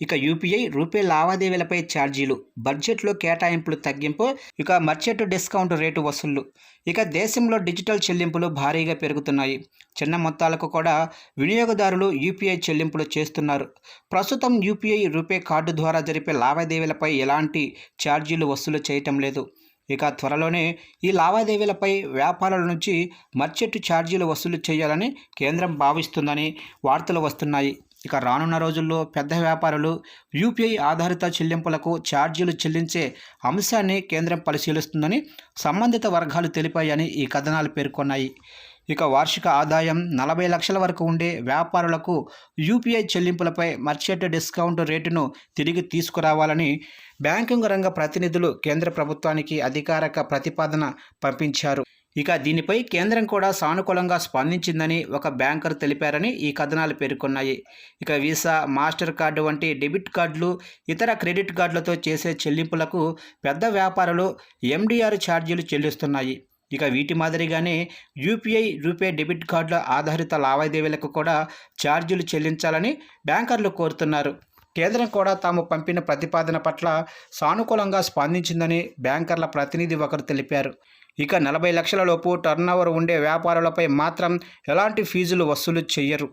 ఇక యూపీఐ రూపే లావాదేవీలపై ఛార్జీలు బడ్జెట్లో కేటాయింపులు తగ్గింపు ఇక మర్చెట్ డిస్కౌంట్ రేటు వసూళ్ళు. ఇక దేశంలో డిజిటల్ చెల్లింపులు భారీగా పెరుగుతున్నాయి. చిన్న మొత్తాలకు కూడా వినియోగదారులు యూపీఐ చెల్లింపులు చేస్తున్నారు. ప్రస్తుతం యూపీఐ రూపే కార్డు ద్వారా జరిపే లావాదేవీలపై ఎలాంటి ఛార్జీలు వసూలు చేయటం లేదు. ఇక త్వరలోనే ఈ లావాదేవీలపై వ్యాపారుల నుంచి మర్చెంట్ ఛార్జీలు వసూలు చేయాలని కేంద్రం భావిస్తుందని వార్తలు వస్తున్నాయి. ఇక రానున్న రోజుల్లో పెద్ద వ్యాపారులు యూపీఐ ఆధారిత చెల్లింపులకు ఛార్జీలు చెల్లించే అంశాన్ని కేంద్రం పరిశీలిస్తుందని సంబంధిత వర్గాలు తెలిపాయని ఈ కథనాలు పేర్కొన్నాయి. ఇక వార్షిక ఆదాయం నలభై లక్షల వరకు ఉండే వ్యాపారులకు యూపీఐ చెల్లింపులపై మర్చెట్ డిస్కౌంట్ రేటును తిరిగి తీసుకురావాలని బ్యాంకింగ్ రంగ ప్రతినిధులు కేంద్ర ప్రభుత్వానికి అధికారిక ప్రతిపాదన పంపించారు. ఇక దీనిపై కేంద్రం కూడా సానుకూలంగా స్పందించిందని ఒక బ్యాంకర్ తెలిపారని ఈ కథనాలు పేర్కొన్నాయి. ఇక వీసా మాస్టర్ కార్డు వంటి డెబిట్ కార్డులు ఇతర క్రెడిట్ కార్డులతో చేసే చెల్లింపులకు పెద్ద వ్యాపారులు ఎండిఆర్ ఛార్జీలు చెల్లిస్తున్నాయి. ఇక వీటి మాదిరిగానే యూపీఐ రూపే డెబిట్ కార్డుల ఆధారిత లావాదేవీలకు కూడా ఛార్జీలు చెల్లించాలని బ్యాంకర్లు కోరుతున్నారు. కేంద్రం కూడా తాము పంపిన ప్రతిపాదన పట్ల సానుకూలంగా స్పందించిందని బ్యాంకర్ల ప్రతినిధి ఒకరు తెలిపారు. ఇక నలభై లక్షల లోపు టర్నోవర్ ఉండే వ్యాపారులపై మాత్రం ఎలాంటి ఫీజులు వసూలు చేయరు